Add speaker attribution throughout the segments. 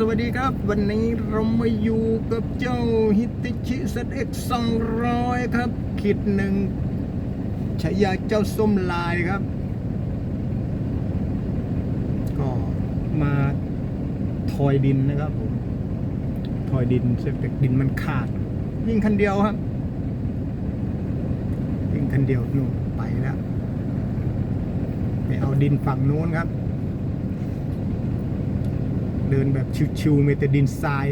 Speaker 1: สวัสดีครับ วันนี้เรามาอยู่กับเจ้าฮิติชิเซตเอ็กสองร้อยครับคิดหนึ่งฉายาเจ้าส้มลายครับ ก็มาทอยดินนะครับผมทอยดินเสร็จดินมันขาด วิ่งคันเดียวครับ วิ่งคันเดียวนู่นไปแล้วไปเอาดินฝั่งนู้นครับ เดินแบบชิวๆมีแต่ดินทราย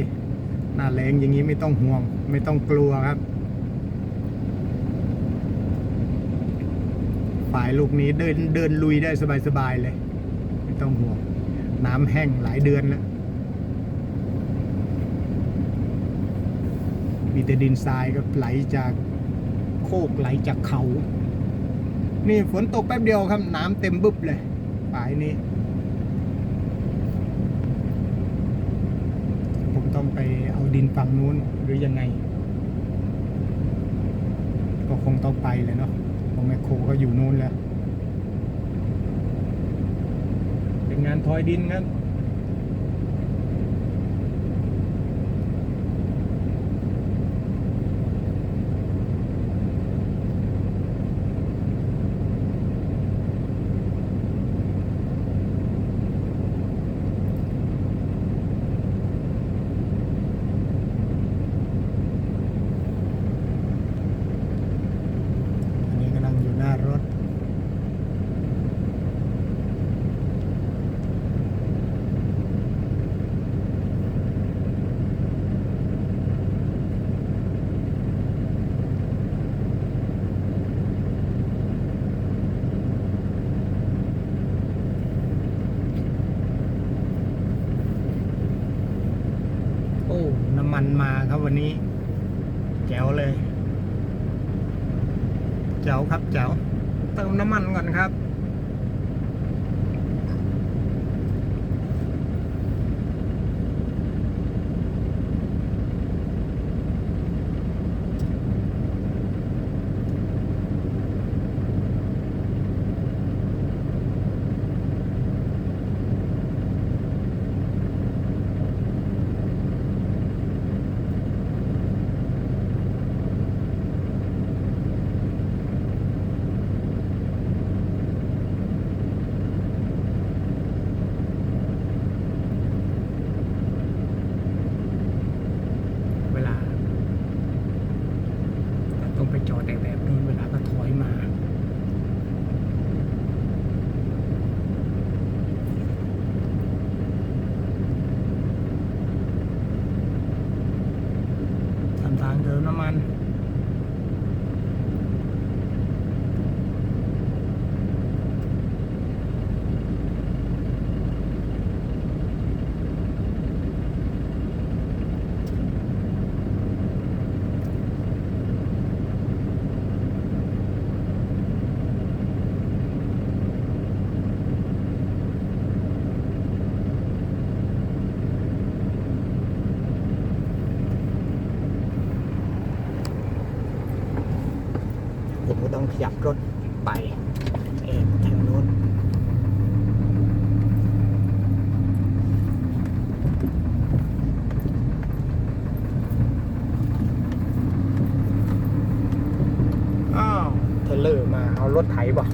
Speaker 1: หน้าแรงอย่างนี้ไม่ต้องห่วง ไม่ต้องกลัวครับฝ่ายลูกนี้เดินเดินลุยได้สบายๆเลย ไม่ต้องห่วง น้ำแห้งหลายเดือนแล้วมีแต่ดินทรายก็ไหลจากโคกไหลจากเขา นี่ฝนตกแป๊บเดียวครับ น้ำเต็มบึบเลยฝ่ายนี้ ผมต้องไปเอา ดินฝั่งนู้นหรือยังไง ก็คงต้องไปเลยเนาะเพราะแมคโครก็อยู่นู้นแล้ว เป็นงานทอยดินครับ อันนี้กำลังอยู่หน้ารถ โอ้ น้ำ มาครับวันนี้ แจ๋วเลย แจ๋วครับแจ๋วเติมน้ำมันก่อนครับ เวลาแต่ต้องไปจอดแต่แบบนู้นเวลาก็ถอยมา ทำทางเดิมน้ำมัน ผมก็ ต้องขยับรถไปเองทางโน้นอ้าวเทเลอร์มาเอารถไถบ่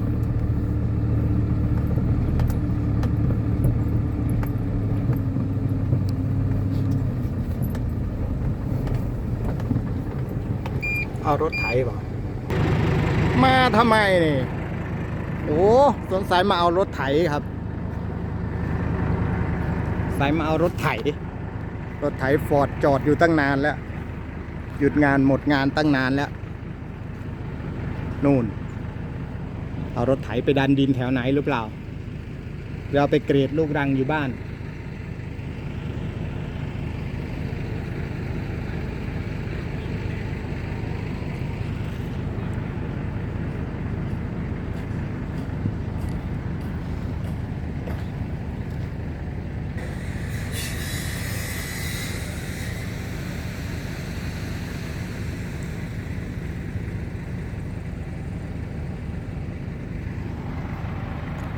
Speaker 1: เอารถไถบ่ มาทำไมนี่โอ้สงสัยมาเอารถไถครับ สายมาเอารถไถ รถไถฟอร์ดจอดอยู่ตั้งนานแล้ว หยุดงานหมดงานตั้งนานแล้ว นู่น เอารถไถไปดันดินแถวไหนหรือเปล่าเราไปเกรดลูกรังอยู่บ้าน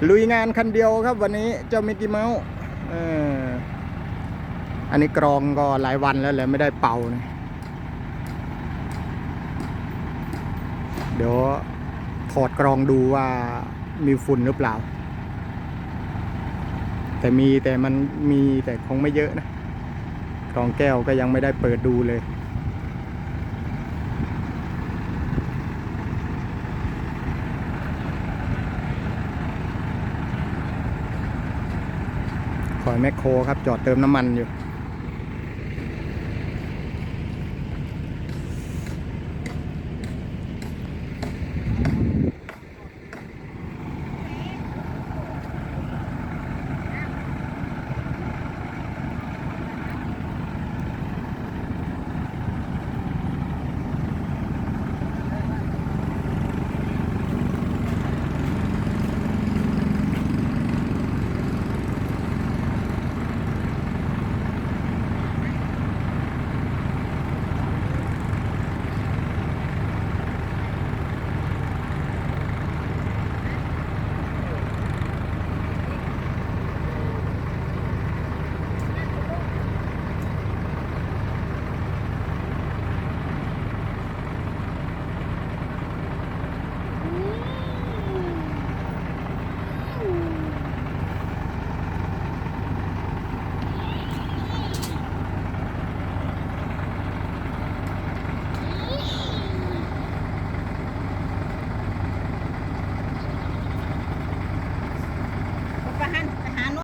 Speaker 1: ลุยงานคันเดียวครับวันนี้เจ้ามิกกี้เมาส์อออันนี้กรองก็หลายวันแล้วแหละไม่ได้เป่านะเดี๋ยวถอดกรองดูว่ามีฝุ่นหรือเปล่า แต่มีแต่มันมีแต่คงไม่เยอะนะกรองแก้วก็ยังไม่ได้เปิดดูเลย คอยแมคโครครับจอดเติมน้ำมันอยู่